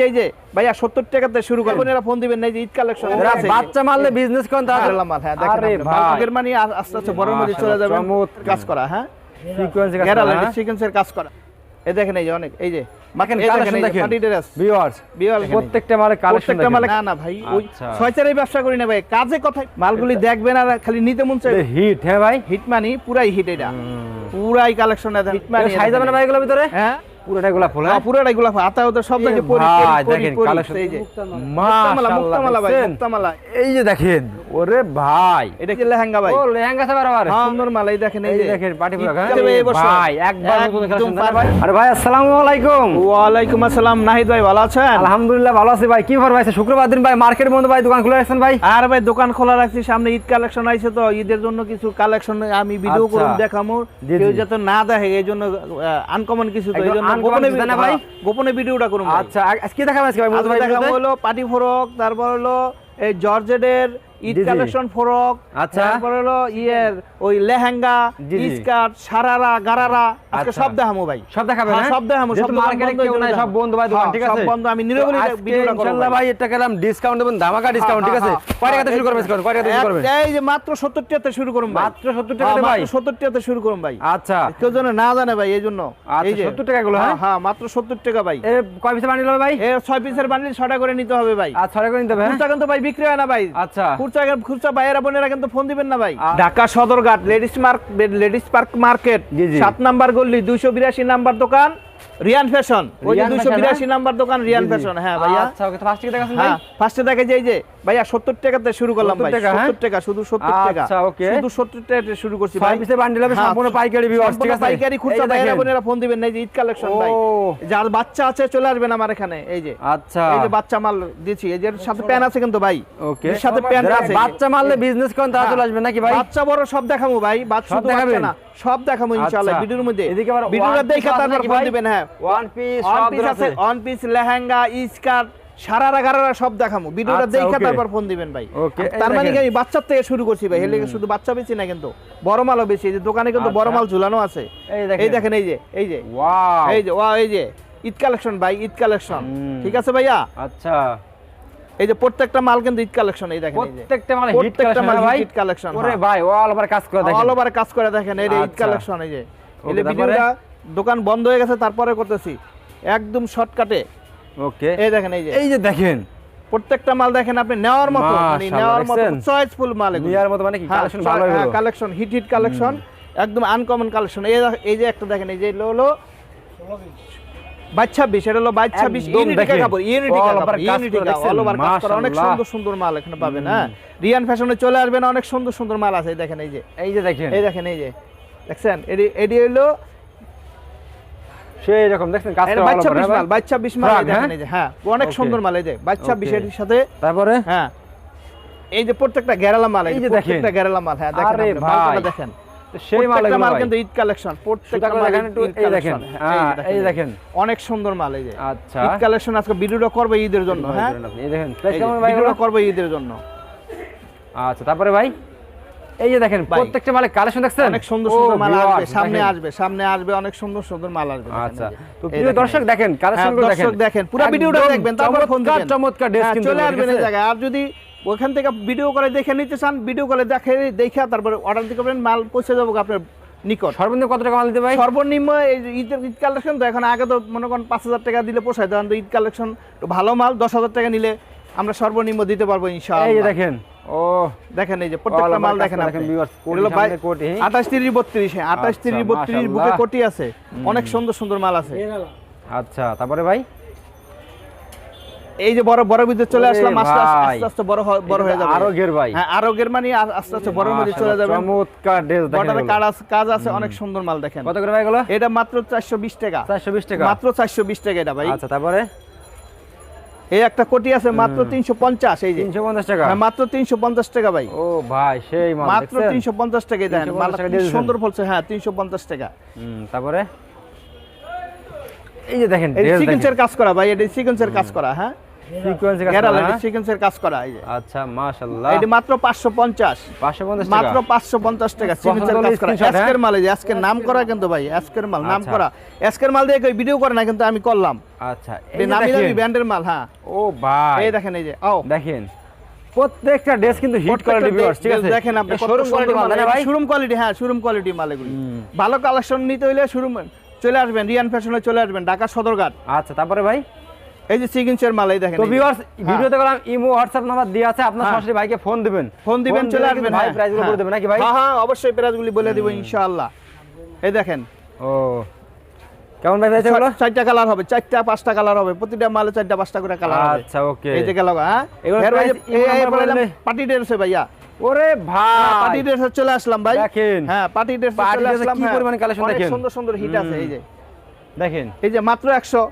যে এই যে ভাইয়া সত্তর টাকাতে শুরু করবেন এরা ফোন দিবেন না যে ঈদ কালেকশন বাচ্চা মারলে বিজনেস করেন তাহলে মাল, হ্যাঁ, দেখেন মানে আস্তে আস্তে বড় মধ্যে চলে যাবে। কাজ করা হ্যাঁ? সিকোয়েন্সে কাজ গেরাল করা, হ্যাঁ? সিকোয়েন্সের কাজ করা। এই দেখেন এই যে অনেক এই যে দেখেন কালেকশন দেখেন পার্টি ভিউয়ার্স বিয়াল দেখেন। এই যে। প্রত্যেকটা মালে কালেকশন প্রত্যেকটা মালে না না ভাই ওই। ব্যবসা করি না ভাই। কাজে মালগুলি দেখবেন আর খালি নিতে মন চাই হিট হ্যাঁ ভাই? হিট মানি পুরাই হিট এটা। পুরাই কালেকশন হিট মানি সাইজ হবে না ভাই এগুলোর ভিতরে? হ্যাঁ? পুরোটা গোলাপ ফুল হ্যাঁ, হ্যাঁ গোলাপ হাতা ওদের সব দেখে পরি দেখেন কালেকশন। এই যে মুক্তামালা মুক্তামালা ভাই মুক্তামালা। এই যে দেখেন ওরে ভাই। এটা কি লেহেঙ্গা ভাই? ও লেহেঙ্গা বারবার সুন্দর মালা এই দেখেন এই যে। দেখেন বছর। ভাই একবার নতুন একদম কালেকশন ভাই আরে ভাই আসসালামু আলাইকুম। ওয়ালাইকুম আসসালাম নাহিদ ভাই ভালো আছেন? আলহামদুলিল্লাহ ভালো আছি ভাই। কি খবর ভাই? শুক্রবার দিন ভাই মার্কেট বন্ধ ভাই দোকান খুলে রাখছেন ভাই? আর ভাই দোকান খোলা রাখছি সামনে ঈদ কালেকশন আইছে তো ঈদের জন্য কিছু কালেকশন আমি ভিডিও আচ্ছা। করুন দেখামো। কেউ যাতে না দেখে এই জন্য আনকমন কিছু তো এই জন্য গোপনে না ভাই? হ্যাঁ, গোপনে ভিডিওটা করুন আচ্ছা আজ- আজকে দেখাবেন আজকে ভাই? দেখাবো হলো পার্টি ফরক তারপর হলো এই জর্জেটের ঈদ। কালেকশন ফরক আচ্ছা। তারপর হলো ইয়ের ওই লেহেঙ্গা। স্কার্ট সারারা গারারা আজকে আচ্ছা। সব দেখামো ভাই সব দেখাবেন হ্যাঁ, হ্যাঁ? সব সব মার্কেটে কেউ নাই, সব বন্ধ ভাই দোকান, হ্যাঁ, ঠিক সব আছে? বন্ধ, আমি নিরবলি তো ভিডিওটা করব ইনশাআল্লাহ ভাই। এটা ডিসকাউন্ট দেবেন ধামাকা ডিসকাউন্ট ঠিক আছে কয় টাকাতে শুরু করবেন কয় টাকাতে শুরু করবেন এই যে মাত্র সত্তর টাকাতে শুরু করুন ভাই মাত্র 70 টাকাতে ভাই? সত্তর টাকাতে শুরু করুন ভাই আচ্ছা কেউ যেন না জানে ভাই এই জন্য আচ্ছা, এই যে 70 টাকা এগুলো, হ্যাঁ? হ্যাঁ মাত্র সত্তর টাকা ভাই এ কয় পিসে বানিয়ে নেবে ভাই এ ছয় পিসের বান্ডিল ছটা করে নিতে হবে ভাই আর ছয় করে নিতে হবে হ্যাঁ? কিন্তু ভাই বিক্রি হয় না ভাই আচ্ছা খুচরা খুচরা ভাইয়েরা বোনেরা কিন্তু ফোন দিবেন না ভাই Dhaka Sadarghat ladies mark ladies park market. সাত নাম্বার গল্লি দুইশো বিরাশি নাম্বার দোকান রিয়ান ফ্যাশন ওই যে রিয়ান দুইশো ফ্যাশন, বিরাশি নাম্বার দোকান রিয়ান। ফ্যাশন হ্যাঁ ভাইয়া আচ্ছা ওকে তো ফার্স্ট থেকে দেখাছেন ভাই হ্যাঁ ফার্স্টে দেখে যে এই যে ভাইয়া সত্তর টাকাতে শুরু করলাম ভাই টাকা, হ্যাঁ? সত্তর টাকা শুধু সত্তর টাকা আচ্ছা, okay। শুধু সত্তর টাকা শুরু করছি ভাই পিসের বান্ডিল হবে হ্যাঁ, সম্পূর্ণ পাইকারি viewers, ঠিক আছে? পাইকারি খুচরা দেখেন। বোনেরা ফোন দিবেন না এই যে ঈদ কালেকশন ভাই। যার বাচ্চা আছে চলে আসবেন আমার এখানে এই যে আচ্ছা এই যে বাচ্চা মাল দিয়েছি এই যে সাথে প্যান আছে কিন্তু ভাই ওকে এর সাথে প্যান আছে বাচ্চা মারলে বিজনেস করেন তারা। চলে আসবেন নাকি ভাই বাচ্চা বড় সব দেখাবো ভাই বাচ্চা দেখাবেন? না সব দেখাবো ইনশাআল্লাহ আচ্ছা। ভিডিওর মধ্যে এদিকে আবার ভিডিওটা দেখে তারপর ফোন দিবেন হ্যাঁ। ওয়ান পিস অন পিস আছে আছে পিস লেহেঙ্গা স্কার্ট সারারা গারারা সব দেখাবো। ভিডিওটা দেখে তারপর ফোন দিবেন ভাই। তার মানে আমি বাচ্চার থেকে শুরু করছি ভাই। হেলে শুধু বাচ্চা বেশি না কিন্তু বড় মালও বেশি। এই যে দোকানে কিন্তু বড়। মাল ঝুলানো আছে। এই দেখেন। এই যে এই যে। ওয়াও এই যে ওয়া এই যে। ঈদ কালেকশন ভাই ঈদ কালেকশন। ঠিক আছে ভাইয়া? আচ্ছা। এই যে প্রত্যেকটা মাল কিন্তু ঈদ কালেকশন এই দেখেন প্রত্যেকটা মানে প্রত্যেকটা মাল হিট কালেকশন ওরে ভাই অল ওভার কাজ করে দেখেন। অল ওভার কাজ করে দেখেন এই ঈদ আচ্ছা। কালেকশন এই যে। এই ভিডিওটা দোকান বন্ধ হয়ে গেছে তারপরে করতেছি। একদম শর্টকাটে ওকে এই দেখেন এই যে। এই যে দেখেন। প্রত্যেকটা মাল দেখেন আপনি নেওয়ার মতো মানে নেওয়ার মতো? চয়েসফুল মাল এগুলো। নিয়ার মতো মানে কি? হ্যাঁ, কালেকশন ভালো হলো। কালেকশন হিট হিট কালেকশন একদম আনকমন কালেকশন এই এই যে একটা দেখেন এই যে হলো বাইশ ছাব্বিশ এটা হলো ছাব্বিশ একদম ইউনিটি দেখেন। কাপড় ইউনিটি কাপড় ইউনিটি কাপড় অল ওভার অনেক সুন্দর সুন্দর মাল এখানে পাবেন হ্যাঁ? রিয়ান ফ্যাশনে চলে আসবেন অনেক সুন্দর সুন্দর মাল আছে এই দেখেন এই যে। এই যে দেখেন। এই দেখেন এই যে। দেখছেন? এডি এডি হলো সেই রকম দেখছেন কাজ করা ছাব্বিশ হ্যাঁ মাল ভাই? বাইশ মাল দেখেন হ্যাঁ? এই যে হ্যাঁ অনেক সুন্দর মাল এই যে এর সাথে তারপরে হ্যাঁ এই যে প্রত্যেকটা গেরালা মাল এই যে। প্রত্যেকটা গেরালা মাল হ্যাঁ দেখেন মালগুলো। দেখেন সেই মাল কিন্তু ঈদ কালেকশন প্রত্যেকটা মাল দেখেন একটু, এই দেখেন। হ্যাঁ, এই দেখেন। অনেক সুন্দর মাল এই যে আচ্ছা ঈদ কালেকশন আজকে ভিডিওটা করবে ঈদের জন্য হ্যাঁ এই দেখেন প্রাইস কেমন ভাই ভিডিওটা করবে ঈদের জন্য আচ্ছা তারপরে ভাই এই যে দেখেন প্রত্যেকটা মালে কালেকশন দেখছেন? অনেক সুন্দর সুন্দর মাল আসবে সামনে আসবে সামনে আসবে অনেক সুন্দর সুন্দর মাল আসবে। আচ্ছা তো প্রিয় দর্শক দেখেন হ্যাঁ, কালেকশনগুলো দেখেন। দর্শক দেখেন পুরো ভিডিওটা দেখবেন তারপর ফোন দিবেন। চমৎকার ড্রেস হ্যাঁ, কিন্তু চলে আসবেন এই জায়গায়। আর যদি ওখান থেকে ভিডিও করে দেখে নিতে চান ভিডিও করে দেখে দেখে তারপরে অর্ডার দিতে পারেন মাল পৌঁছে যাব আপনার নিকট। সর্বনিম্ন কত টাকা মাল দিতে ভাই? সর্বনিম্ন এই ঈদের ঈদ কালেকশন তো এখন আগে তো মনে করেন পাঁচ হাজার টাকা দিলে পোষায় তখন তো ঈদ কালেকশন ভালো মাল দশ হাজার টাকা নিলে আমরা সর্বনিম্ন দিতে পারব এই দেখেন ও দেখেন এই যে প্রত্যেকটা মাল দেখেন আপনি। viewers, কোটি এগুলো সামনে কোটি। আঠাশ তিরিশ বত্রিশ হ্যাঁ আঠাশ আচ্ছা, তিরিশ বত্রিশ বুকে কোটি আছে। অনেক সুন্দর সুন্দর মাল আছে। আচ্ছা তারপরে ভাই? এই যে বড় বড় বিদ্যুৎ চলে আসলাম আস্তে আস্তে বড় বড় হয়ে যাবে। আরও গের ভাই। হ্যাঁ আরোগ্যের মানে আস্তে আস্তে বড় মধ্যে চলে যাবে চমৎকার ড্রেস দেখেন কাজ আছে কাজ আছে অনেক সুন্দর মাল দেখেন। কত করে ভাই এগুলো? এটা মাত্র চারশো বিশ টাকা। 420 টাকা। মাত্র চারশো বিশ টাকা এটা ভাই। আচ্ছা তারপরে? এই একটা কোটি আছে মাত্র তিনশো পঞ্চাশ এই যে। 350 টাকা? হ্যাঁ, মাত্র তিনশো পঞ্চাশ টাকা ভাই। ও ভাই সেই মাল মাত্র দেখছেন? তিনশো পঞ্চাশ টাকাই দেন। মাল। সুন্দর ফলছে হ্যাঁ তিনশো পঞ্চাশ টাকা। হুম, তারপরে? এই যে দেখেন এই সিকোয়েন্সের কাজ করা ভাই এটা সিকোয়েন্সের কাজ করা হ্যাঁ? সিকোয়েন্সে কাজ করা, হ্যাঁ? সিকোয়েন্সের কাজ করা এই যে। আচ্ছা মাশাআল্লাহ। এটি মাত্র পাঁচশো পঞ্চাশ। 550 মাত্র টাকা? পাঁচশো পঞ্চাশ টাকা পছন্দ সিকোয়েন্সের কাজ করা। হ্যাঁ? আজকের মাল এই যে আজকের নাম করা কিন্তু ভাই আজকের মাল নাম আচ্ছা। করা। আজকের মাল দিয়ে ভিডিও করে না কিন্তু আমি করলাম। আচ্ছা এই নামি দামি ব্র্যান্ডের মাল হ্যাঁ। ও ভাই। এই দেখেন এই যে ও দেখেন প্রত্যেকটা ড্রেস কিন্তু হিট কোয়ালিটি ভিউয়ার্স ঠিক আছে? দেখেন আপনি শোরুম কোয়ালিটি মাল না ভাই? শোরুম কোয়ালিটি হ্যাঁ শোরুম কোয়ালিটি মাল এগুলি। ভালো কালেকশন নিতে হলে শোরুম চলে আসবেন রিয়ান ফ্যাশনে চলে আসবেন ঢাকা সদরঘাট। আচ্ছা তারপরে ভাই? এই যে সিগনেচার মাল এই দেখেন তো ভিউয়ার্স হ্যাঁ। ভিডিওতে গেলাম ইমো হোয়াটসঅ্যাপ নাম্বার দেওয়া আছে আপনার হ্যাঁ। সরাসরি ভাইকে ফোন দিবেন। ফোন দিবেন চলে আসবেন ভাই প্রাইসগুলো হ্যাঁ। বলে দেবেন নাকি ভাই? হ্যাঁ হ্যাঁ অবশ্যই প্রাইসগুলি বলে দিব ইনশাআল্লাহ। এই দেখেন। ও। কেমন ভাই প্রাইস এগুলো? চারটা কালার হবে চারটা পাঁচটা কালার হবে প্রতিটা মালে চারটা পাঁচটা করে কালার হবে। আচ্ছা ওকে এই যে গেল হ্যাঁ? এগুলো পার্টি ড্রেসে ভাইয়া। ওরে পার্টি ভাই! ড্রেসে চলে আসলাম ভাই। দেখেন। হ্যাঁ পার্টি ড্রেসে চলে আসলাম কি। পরিমাণে অনেক দেখেন। সুন্দর সুন্দর হিট আছে এই যে। দেখেন। এই যে মাত্র একশো।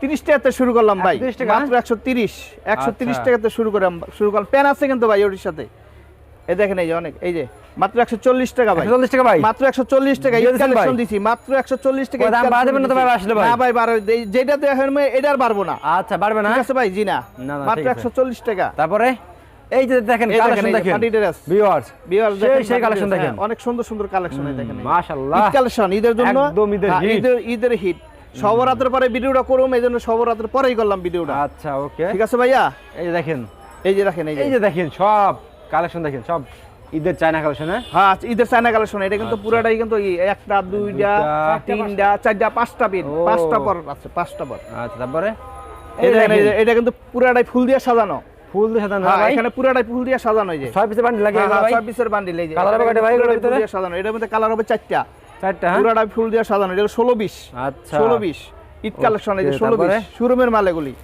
তিরিশ টাকাতে শুরু করলাম ভাই। মাত্র একশো তিরিশ একশো তিরিশ আচ্ছা। টাকাতে শুরু করলাম শুরু করলাম। প্যান আছে কিন্তু ভাই ওটির সাথে। এই দেখেন এই যে অনেক এই যে মাত্র একশো চল্লিশ টাকা ভাই। 140 টাকা ভাই? মাত্র একশো চল্লিশ টাকা দিয়ে দিছেন কালেকশন দিছি মাত্র একশো চল্লিশ টাকা দাম বাড়াতে পারবেন না তো ভাই আসলে ভাই? না ভাই এই- যেটা দেখেন এটা আর বাড়বো না। আচ্ছা পারবে না? ঠিক আছে ভাই জি না। মাত্র ঠিক আছে। একশো চল্লিশ টাকা। তারপরে? এই যে দেখেন এই কালেকশন দেখেন। dress। ভিউয়ার্স দেখেন, সেই dress, দেখেন। হ্যাঁ, অনেক সুন্দর সুন্দর কালেকশন এই দেখেন এই মাশাআল্লাহ। কালেকশন ঈদের জন্য একদম ঈদের হ্যাঁ, hit। ঈদের ঈদের হিট সবরাতের পরে ভিডিওটা করুম এই জন্য সবরাতের পরেই করলাম ভিডিওটা। আচ্ছা ওকে। ঠিক আছে ভাইয়া? এই যে দেখেন। এই যে রাখেন এই যে। দেখেন সব কালেকশন দেখেন সব ঈদের চায়না কালেকশন হ্যাঁ? হ্যাঁ আচ্ছা, ঈদের চায়না কালেকশন এটা কিন্তু পুরাটাই কিন্তু একটা দুইটা তিনটা চারটা পাঁচটা পিন পাঁচটা পর আছে পাঁচটা পর। আচ্ছা তারপরে? দেখেন, দেখেন। এটা কিন্তু পুরাটাই ফুল দিয়ে সাজানো। ফুল দিয়ে সাজানো হ্যাঁ। ভাই এখানে পুরাটাই ফুল দিয়ে সাজানো এই যে। পিসের বান্ডিল লাগে হ্যাঁ, হ্যাঁ, ভাই পিসের বান্ডিল এই যে। কালার হবে ভাই ফুল ভিতরে? সাজানো। এটার মধ্যে কালার হবে হ্যাঁ? ফুল দিয়ে সাজানো। এটা ষোলো বিশ আচ্ছা। ষোলো বিশ ঈদ কালেকশন এই যে Okay, ষোলো বিশ তারপরে? শোরুমের মাল এগুলি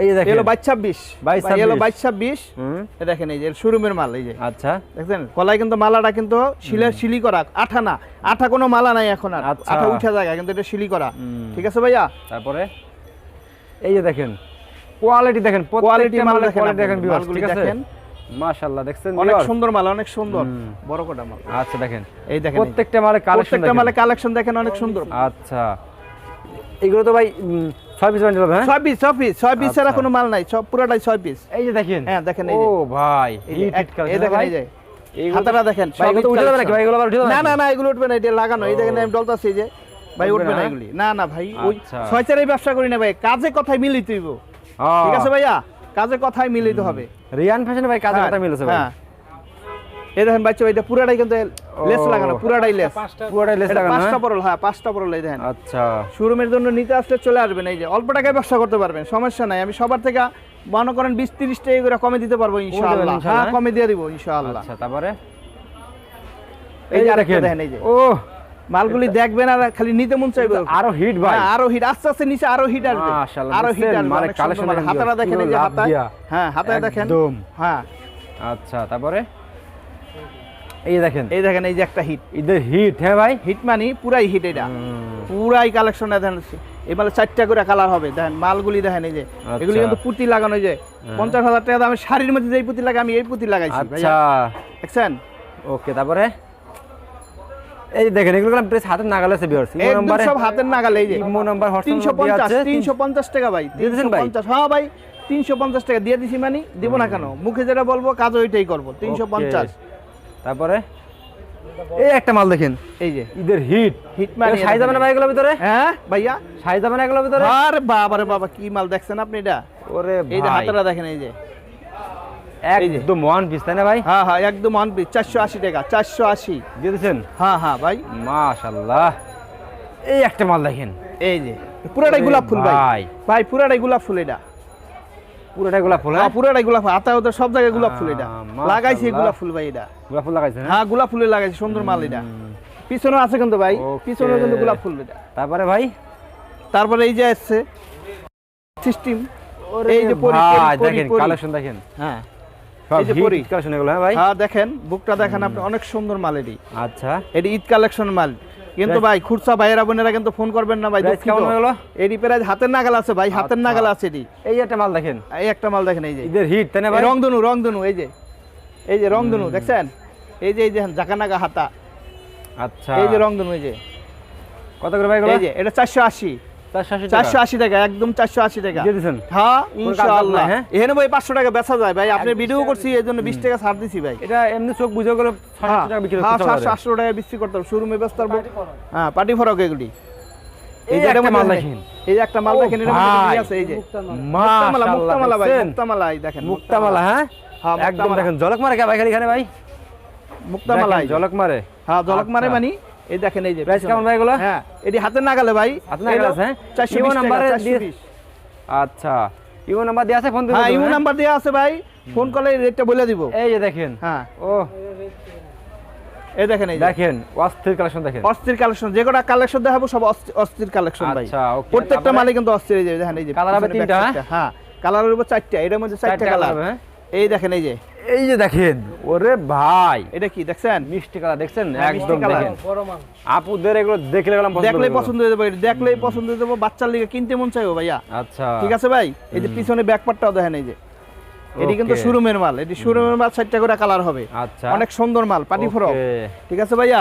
এই দেখেন। এলো বাইশ ছাব্বিশ। 22, ভাই, এলো 26 হুম। এ দেখেন এই যে শোরুমের মাল এই যে। আচ্ছা। দেখছেন? কলাই কিন্তু মালাটা কিন্তু শিলের শিলি করা। আঠা না। আঠা কোনো মালা নাই এখন আর। আচ্ছা। আঠা উঠা জায়গা কিন্তু এটা শিলি করা। ঠিক আছে ভাইয়া? তারপরে? এই যে দেখেন। কোয়ালিটি দেখেন কোয়ালিটি মাল দেখেন ঠিক আছে? মাশাআল্লাহ দেখছেন অনেক সুন্দর মাল অনেক সুন্দর। বড় কোটা মাল। আচ্ছা দেখেন এই দেখেন প্রত্যেকটা মালের কালেকশন প্রত্যেকটা মালে কালেকশন দেখেন অনেক সুন্দর। আচ্ছা। এগুলো তো ভাই উম, ছয় পিস বান্ডিল হ্যাঁ? ছয় পিস ছয় পিস ছয় পিস ছাড়া আচ্ছা। কোনো মাল নাই সব পুরাটাই ছয় পিস এই যে দেখেন। হ্যাঁ, দেখেন এই ও ভাই এই যে হিট এক- হিট এই দেখেন এই যে। হাতাটা দেখেন ভাই, এগুলো উঠে যাবে নাকি? ভাই, এগুলো আবার উঠে যাবে না না না এগুলো উঠবে না এটা লাগানো। এই দেখেন আমি ডলতাছি যে ভাই উঠবে উঠবে না? না? এগুলি। না না ভাই ওই আচ্ছা। ছয়চারের ব্যবসা করি না ভাই। কাজে কথায় মিলিত হইব। ঠিক আছে ভাইয়া? কাজে কথায় মিলিত হবে। রিয়ান ফ্যাশনে ভাই কাজে হ্যাঁ, কথা মিলেছে ভাই হ্যাঁ। এই দেখেন বাচ্চা এটা পুরাটাই কিন্তু লেস লাগানো পুরাটাই লেস পুরোটাই লেস লাগানো পাঁচটা হ্যাঁ? পরল হ্যাঁ পাঁচটা পরল এই দেখেন। আচ্ছা। শোরুমের জন্য নিতে আসলে চলে আসবেন এই যে অল্প টাকায় ব্যবসা করতে পারবেন সমস্যা নাই। আমি সবার থেকে মনে করেন বিশ তিরিশ টাকা করে কমে দিতে পারব ইনশাআল্লাহ। হ্যাঁ কমে দিয়ে দিব ইনশাআল্লাহ। আচ্ছা তারপরে? এই যে আরেকটা দেখেন। এই যে। ও মালগুলি দেখবেন আর খালি নিতে মন চাইবে আরও হিট ভাই। হ্যাঁ, আরও হিট আস্তে আস্তে নিচে আরও হিট আসবে। মাশাআল্লাহ, আরও হিট আসবে মানে। দেখেন হাতাটা দেখেন এই যে দিয়া। হ্যাঁ হাতায় দেখেন। একদম। হ্যাঁ। আচ্ছা তারপরে? এই যে দেখেন। এই দেখেন এই যে একটা হিট ঈদের হিট হ্যাঁ ভাই? হিট মানি পুরাই হিট এটা। পুরাই কালেকশন দেখেন। এই মালে চারটা করে কালার হবে। দেখেন মালগুলি দেখেন এই যে। আচ্ছা। এগুলি কিন্তু পুঁতি লাগানো যে। পঞ্চাশ হাজার টাকা দামের শাড়ির মধ্যে যেই পুঁতি লাগে আমি এই পুঁতি লাগাইছি আচ্ছা। দেখছেন? ওকে তারপরে? এই দেখেন এগুলো হাতের নাগালে আছে বিয়ার্স ইমো একদম সব হাতের নাগালে এই যে। ইমো নাম্বার তিনশো হোয়াটসঅ্যাপ দেওয়া পঞ্চাশ আছে। তিনশো পঞ্চাশ টাকা ভাই দিয়ে দিয়েছেন ভাই? 350 হ্যাঁ ভাই তিনশো পঞ্চাশ টাকা দিয়ে দিছি মানে দিব না কেন? মুখে যেটা বলব কাজ ওইটাই করব তিনশো পঞ্চাশ। তারপরে? এই একটা মাল দেখেন। এই যে। ঈদের হিট হিট মানে সাইজ না ভাই এগুলোর ভিতরে? হ্যাঁ ভাইয়া। সাইজ না এগুলোর ভিতরে? আরে বাবা রে বাবা কি মাল দেখছেন আপনি এটা? ওরে এই যে ভাই। দেখেন এই যে। একদম ওয়ান পিস তাই না ভাই? হ্যাঁ হ্যাঁ একদম অন পিস চারশো আশি টাকা চারশো আশি। দিয়েছেন? হ্যাঁ হ্যাঁ ভাই। মাশাআল্লাহ এই একটা মাল দেখেন। এই যে পুরাটাই গোলাপ ফুল ভাই। ভাই। পুরাটাই গোলাপ ফুল এটা। পুরোটা গোলাপ ফুল হ্যাঁ? গোলাপ ফুল। আতা ওদের সব জায়গায় গোলাপ ফুল এটা। আহ, গোলাপ ফুল ভাই এটা। গোলাপ ফুল লাগাইছেন হ্যাঁ গোলাপ ফুলে লাগাইছি সুন্দর মাল এটা। পিছনেও আছে কিন্তু ভাই. পিছনেও কিন্তু গোলাপ ফুল এটা। তারপরে ভাই? তারপরে এই যে আসছে সিস্টেম এই যে পরি, দেখেন কালেকশন দেখেন। হ্যাঁ। এই যে পরি। কালেকশন এগুলো হ্যাঁ ভাই? হ্যাঁ দেখেন বুকটা দেখেন আপনি অনেক সুন্দর মাল এটি। আচ্ছা। এটি ঈদ কালেকশন মাল। কিন্তু ভাই খুরসা ভাইয়েরা বোনেরা কিন্তু ফোন করবেন না ভাই কেমন এটি প্রায় হাতের নাগাল আছে ভাই হাতের আচ্ছা। নাগাল আছে এটি। এই একটা মাল দেখেন। এই একটা মাল দেখেন এই যে। ঈদের হিট তাই না ভাই? রংধনু রংধনু এই যে। এই যে রংধনু দেখছেন? এই যে এই যে জাকানাগা হাতা। আচ্ছা। এই যে রংধনু এই যে। কত করে ভাই এই যে এটা চারশো আশি। চারশো আশি টাকা? একদম চারশো আশি টাকা। হ্যাঁ কাজ ইনশাআল্লাহ? এখানে ভাই পাঁচশো টাকা বেচা যায় ভাই আপনি ভিডিও করছি এই জন্য বিশ টাকা ছাড় দিছি ভাই। এটা এমনি চোখ বুঝে গেলে হ্যাঁ টাকা বিক্রি হ্যাঁ, করতে সাতশো টাকা বিক্রি করতে হবে শোরুমে ব্যস্ত হ্যাঁ পার্টি ফরক এগুলি। এই যে একটা এটার মাল দেখেন। এই যে একটা মাল দেখেন এটার মধ্যে ভাই। কি আছে এই যে? মুক্তামালা মুক্তামালা ভাই? মুক্তামালা দেখেন মুক্তামালা হ্যাঁ? হ্যাঁ, একদম দেখেন জলক মারে কে ভাই খালি এখানে ভাই? মুক্তামালা দেখেন, এই যে। জলক মারে। হ্যাঁ জলক মারে। মানি। এই দেখেন এই যে প্রাইস কেমন ভাই এগুলো? হ্যাঁ। এটি হাতের নাগালে ভাই। হাতের নাগালে আছে, হ্যাঁ? চারশো ইমো বিশ নাম্বারে দিয়ে- আচ্ছা ইমো নাম্বার দেওয়া আছে ফোন দিবেন হ্যাঁ ইমো হ্যাঁ? নাম্বার দেওয়া আছে ভাই। ফোন করলে রেটটা বলে দিব। এই যে দেখেন। হ্যাঁ। ও। এই দেখেন এই দেখেন অস্থির কালেকশন দেখেন। অস্থির কালেকশন যে কটা কালেকশন দেখাবো সব অস্থির কালেকশন ভাই। আচ্ছা, প্রত্যেকটা? মালে কিন্তু অস্থির এই যে দেখেন এই যে Colour হবে তিনটা, হ্যাঁ। কালারের উপর চারটা এটার মধ্যে চারটা কালার হ্যাঁ? এই দেখেন এই যে। এই যে দেখেন ওরে ভাই। এটা কি দেখছেন? মিষ্টি কালার দেখছেন? হ্যাঁ, একদম। দেখেন। আপুদের এগুলো দেখলে গেলাম পছন্দ দেখলেই পছন্দ হয়ে যাবে দেখলেই পছন্দ হয়ে যাব। বাচ্চার লিগে কিনতে মন চাইব ভাইয়া। আচ্ছা। ঠিক আছে ভাই? এই যে পিছনে ব্যাকপার্টটাও দেখেন এই যে। এটি কিন্তু শোরুমের মাল। এটি শোরুমের মাল চারটা করে কালার হবে। আচ্ছা। অনেক সুন্দর মাল পাটি ফরক। ঠিক আছে ভাইয়া?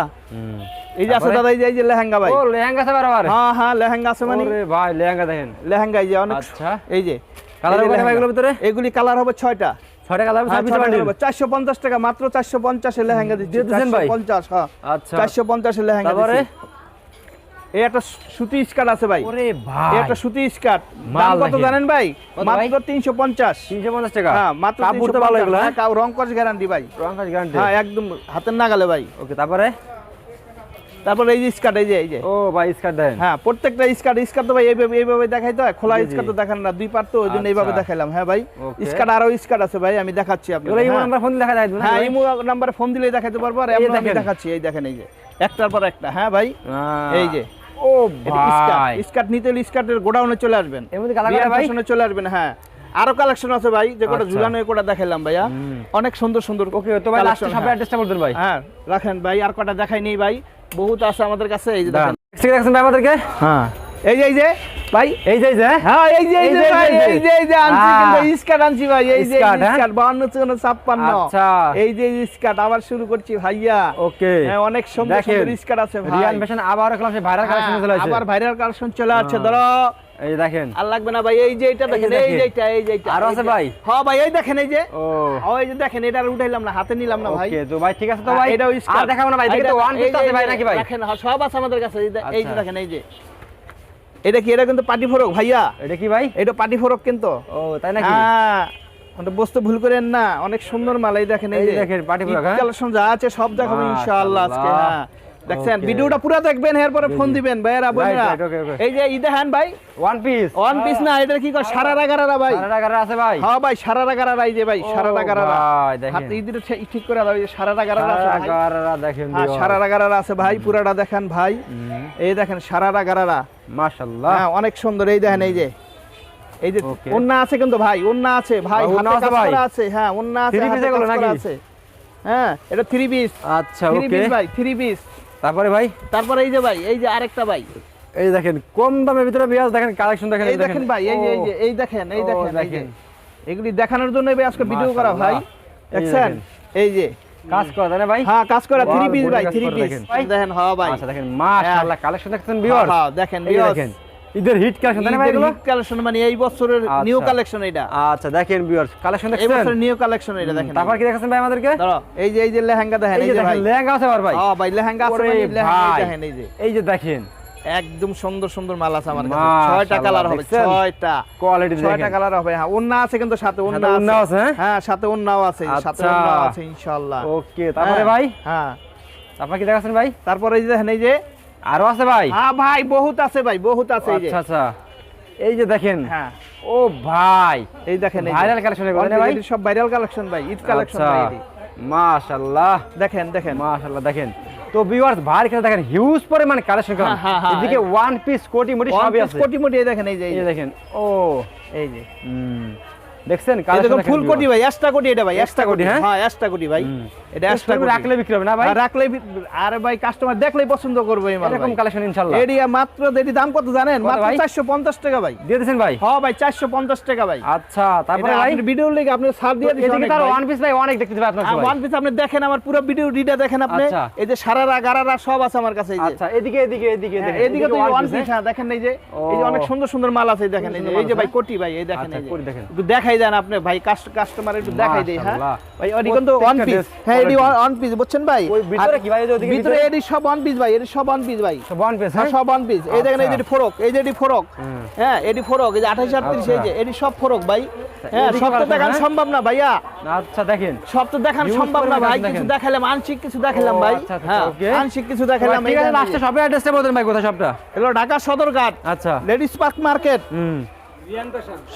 এই যে আছে দাদা এই যে এই যে লেহেঙ্গা ভাই। ও লেহেঙ্গা আছে বারবার। হ্যাঁ হ্যাঁ লেহেঙ্গা আছে মানে। ওরে ভাই লেহেঙ্গা দেখেন। লেহেঙ্গা এই যে অনেক আচ্ছা। এই যে। কালার হবে। এগুলোর ভিতরে? এগুলি কালার হবে ছয়টা। হ্যাঁ, হবে ছয়টা বান্ডিল colour হবে। 450 টাকা মাত্র 450 এর লেহেঙ্গা দিচ্ছি দিয়ে দিচ্ছেন ভাই? 450 হ্যাঁ আচ্ছা। 450 এর লেহেঙ্গা তারপরে? এই একটা সুতি স্কার্ট আছে ভাই। ওরে এই একটা সুতি স্কার্ট। দাম কত জানেন ভাই? মাত্র ভাই? 350 তিনশো পঞ্চাশ। টাকা? হ্যাঁ মাত্র কাপড় তো ভালো 350 এগুলো হ্যাঁ? রং কস গ্যারান্টি ভাই। রং কাজ গ্যারান্টি হ্যাঁ একদম হাতের নাগালে ভাই। ওকে তারপরে? তারপর এই যে স্কার্ট এই যে এই যে। ও ভাই স্কার্ট দেন। হ্যাঁ প্রত্যেকটা স্কার্ট স্কার্ট তো ভাই এইভাবে এইভাবে দেখাইতে হয়। খোলা। স্কার্ট তো দেখান না দুই পার তো ওই জন্য এইভাবে আচ্ছা। দেখাইলাম। হ্যাঁ ভাই. স্কার্ট আরও স্কার্ট আছে ভাই আমি দেখাচ্ছি আপনাকে। হ্যাঁ। নাম্বার ফোন দেখা যায় না? হ্যাঁ ইমো নাম্বারে ফোন দিলেই দেখাতে পারব। আর এমন আমি দেখাচ্ছি এই দেখেন এই যে। একটার পর একটা হ্যাঁ ভাই এই যে। ও ভাই। স্কার্ট নিতে হলে স্কার্টের গোডাউনে চলে আসবেন। মধ্যে কালার ভাই ফ্যাশনে চলে আসবেন হ্যাঁ। আরও কালেকশন আছে ভাই যে কটা আচ্ছা। ঝুলানো কোটা দেখাইলাম ভাইয়া। অনেক সুন্দর সুন্দর ওকে তো ভাই লাস্টে হ্যাঁ। অ্যাড্রেসটা বলতেন ভাই। হ্যাঁ রাখেন ভাই আর কটা দেখাই নেই ভাই। বহুত আছে আমাদের কাছে এই যে দাঁড়ান। দেখেন। ঠিক দেখছেন ভাই আমাদেরকে? হ্যাঁ। এই যে এই যে ভাই এই যে যে হ্যাঁ এই যে এই যে ভাই এই যে এই যে আনছি হ্যাঁ। কিন্তু স্কার্ট আনছি ভাই এই যে স্কার্ট, হ্যাঁ? 52 চুয়ান্ন ছাপ্পান্ন আচ্ছা এই যে স্কার্ট আবার শুরু করছি ভাইয়া ওকে হ্যাঁ অনেক সুন্দর সুন্দর স্কার্ট আছে ভাই রিয়ান ফ্যাশন আবার ক্লাস ভাইরাল কালেকশন হ্যাঁ, চলে আসছে আবার ভাইরাল কালেকশন চলে আসছে হ্যাঁ। ধরো এই দেখেন আর লাগবে না ভাই এই যে এটা দেখেন এই যে এটা এই যে এটা আরও আছে ভাই? হ্যাঁ ভাই এই দেখেন এই যে ও এই যে দেখেন এটা আর উঠাইলাম না হাতে নিলাম না ভাই ওকে তো ভাই ঠিক আছে তো হ্যাঁ, ভাই এটাও আর দেখাবো না ভাই দেখি তো ওয়ান পিস আছে ভাই নাকি ভাই দেখেন হ্যাঁ, সব আছে আমাদের কাছে এই যে- আচ্ছা। দেখেন এই যে এটা কি এটা কিন্তু পাটি ফরক ভাইয়া? এটা কি ভাই? এটা পাটি ফরক কিন্তু। ও তাই নাকি? হ্যাঁ। বস্তু ভুল করেন না অনেক সুন্দর মালাই দেখেন এই দেখেন, পাটি ফরক, হ্যাঁ? কালেকশন যা আছে সব দেখাবো ইনশাআল্লাহ আজকে হ্যাঁ। দেখছেন? ভিডিওটা পুরো দেখবেন এরপরে ফোন দিবেন ভাইয়েরা বোনেরা. এই যে ই দেখেন ভাই? ওয়ান পিস ওয়ান পিস না এটা কি কয়? সারারা গারারা ভাই। সারা টাকার আছে ভাই। হ্যাঁ ভাই সারারা গারারা এই যে ভাই ও সারারা গারারা। ভাই, দেখেন। হাতে ইদিরে ঠিক করে দাও এই যে সারারা গারারা আছে সারা। টাকারা দেখেন হ্যাঁ সারারা গারারা আছে ভাই পুরাটা দেখেন ভাই। এই দেখেন সারারা গারারা। মাশাআল্লাহ। হ্যাঁ অনেক সুন্দর এই দেখেন এই যে। এই যে. ওন্না আছে কিন্তু ভাই ওন্না আছে ভাই হাতে আছে কাজ ভাই? করা আছে হ্যাঁ ওন্না আছে piece হাতে এগুলো নাকি? আছে। হ্যাঁ এটা থ্রি পিস আচ্ছা থ্রি পিস ভাই থ্রি পিস তারপরে ভাই? তারপরে এই যে ভাই এই যে আরেকটা ভাই। এই দেখেন কম দামের ভিতরে বিয়াজ দেখেন কালেকশন দেখেন এই দেখেন। ভাই এই যে এই যে এই দেখেন এই দেখেন দেখেন। এগুলি দেখানোর জন্য ভাই আজকে ভিডিও করা ভাই দেখছেন। এই যে। কাজ করা তাই না ভাই? হ্যাঁ কাজ করা থ্রি পিস ভাই থ্রি পিস দেখেন। দেখেন হ্যাঁ ভাই। আচ্ছা দেখেন মাশাআল্লাহ কালেকশন দেখছেন ভিউয়ার্স হ্যাঁ, দেখেন ভিউয়ার্স দেখেন। ঈদের হিট কালেকশন তাই ভাই এগুলো? collection মানে এই বছরের আচ্ছা। নিউ কালেকশন এটা। আচ্ছা দেখেন ভিউয়ার্স কালেকশন এই বছরের নিউ কালেকশন এটা দেখেন। তারপর কি ভাই আমাদেরকে? ধরো এই যে এই যে লেহেঙ্গা দেখেন এই যে ভাই। লেহেঙ্গা আছে ভাই। হ্যাঁ ভাই লেহেঙ্গা আছে মানে লেহেঙ্গা দেখেন এই যে। এই যে দেখেন। একদম সুন্দর সুন্দর মাল আছে আমার কাছে। ছয়টা কালার হবে দেখছেন? ছয়টা। কোয়ালিটি ছয়টা কালার হবে হ্যাঁ ওন্না আছে কিন্তু সাথে ওন্না আছে, হ্যাঁ? হ্যাঁ সাথে ওন্নাও আছে সাথে আচ্ছা। ওন্নাও আছে ইনশাআল্লাহ। ওকে তারপরে হ্যাঁ, ভাই? হ্যাঁ। তারপর কি দেখাচ্ছেন ভাই? তারপরে এই যে দেখেন এই যে আরও আছে ভাই? হ্যাঁ ভাই বহুত আছে ভাই বহুত আছে এই যে। আচ্ছা আচ্ছা। এই যে দেখেন। হ্যাঁ। ও ভাই। এই দেখেন ভাইরাল কালেকশন ভাই? সব ভাইরাল কালেকশন ভাই ঈদ কালেকশন আচ্ছা। ভাই। মাশাআল্লাহ। দেখেন দেখেন। মাশাআল্লাহ দেখেন। তো ভিউয়ার্স ভাইয়ের কাছে দেখেন হিউজ পরিমাণ কালেকশন করেন হ্যাঁ, হ্যাঁ, হ্যাঁ, এদিকে ওয়ান পিস কোটি মোটি সবই আছে। কোটি মোটি দেখেন এই যে এই দেখেন। ও। এই যে। হুম। দেখছেন ফুল কোটি ভাই এক্সট্রা কোটি এটা ভাই এক্সট্রা কোটি, হ্যাঁ? হ্যাঁ এক্সট্রা কোটি ভাই। এটা এক্সট্রা কোটি। রাখলে বিক্রি হবে না ভাই? আর আরে ভাই কাস্টমার দেখলেই পছন্দ করবে এই মাল এরকম কালেকশন ইনশাআল্লাহ। এরিয়া মাত্র এটি দাম কত জানেন? মাত্র ভাই? চারশো পঞ্চাশ টাকা ভাই। দিয়ে দিয়েছেন ভাই? হ্যাঁ ভাই চারশো পঞ্চাশ টাকা ভাই। আচ্ছা তারপরে ভাই? ভিডিও লিখে আপনি ছাড় দিয়ে দিচ্ছেন এদিকে তার ওয়ান পিস ভাই অনেক দেখতে পাই আপনার ওয়ান পিস আপনি দেখেন আমার পুরো ভিডিও রিডা দেখেন আপনি। আচ্ছা। এই যে সারারা গারারা সব আছে আমার কাছে এই যে। আচ্ছা এদিকে এদিকে এদিকে হ্যাঁ, দেখেন, এদিকে তো ওয়ান পিস হ্যাঁ? হ্যাঁ দেখেন এই যে। এই যে অনেক সুন্দর সুন্দর মাল আছে দেখেন এই যে ভাই কোটি ভাই এই দেখেন আচ্ছা, এই যে। দেখেন। একটু দেখাই দেন আপনি। ভাই কাস্টমার একটু দেখাই দেই হ্যাঁ? ভাই ওই কিন্তু ওয়ান পিস হ্যাঁ এডি ওয়ান পিস বুঝছেন ভাই? ওই ভিতরে কি ভাই, ওদিকে ভিতরে? এডি সব ওয়ান পিস ভাই এডি সব ওয়ান পিস ভাই। সব ওয়ান পিস হ্যাঁ সব ওয়ান পিস এই দেখেন এই যে আচ্ছা। ফরক এই যে এডি ফরক। হ্যাঁ এডি ফরক এই যে আঠাশ আটত্রিশ এই যে এডি সব ফরক ভাই। হ্যাঁ সব তো দেখানো হ্যাঁ? সম্ভব না ভাইয়া। আচ্ছা দেখেন। সব তো দেখান সম্ভব না ভাই। কিছু দেখালাম আংশিক কিছু দেখালাম ভাই। আচ্ছা, আচ্ছা, হ্যাঁ আংশিক কিছু দেখালাম ঠিক এই আছে দেখেন, লাস্টে শপের অ্যাড্রেসটা বলতেন ভাই কোথায় সবটা? এগুলো ঢাকা সদরঘাট। আচ্ছা। লেডিস পার্ক মার্কেট হুম।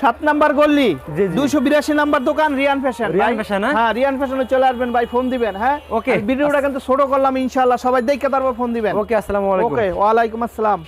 সাত নাম্বার গল্লি। দুইশো বিরাশি নাম্বার দোকান রিয়ান ফ্যাশন রিয়ান ফ্যাশন, হ্যাঁ? হ্যাঁ রিয়ান ফ্যাশনে চলে আসবেন ভাই ফোন দিবেন হ্যাঁ? ওকে। ভিডিওটা কিন্তু ছোট করলাম ইনশাল্লাহ সবাই দেখে তারপর ফোন দিবেন। ওকে আসসালামু আলাইকুম। ওকে ওয়ালাইকুম আসসালাম।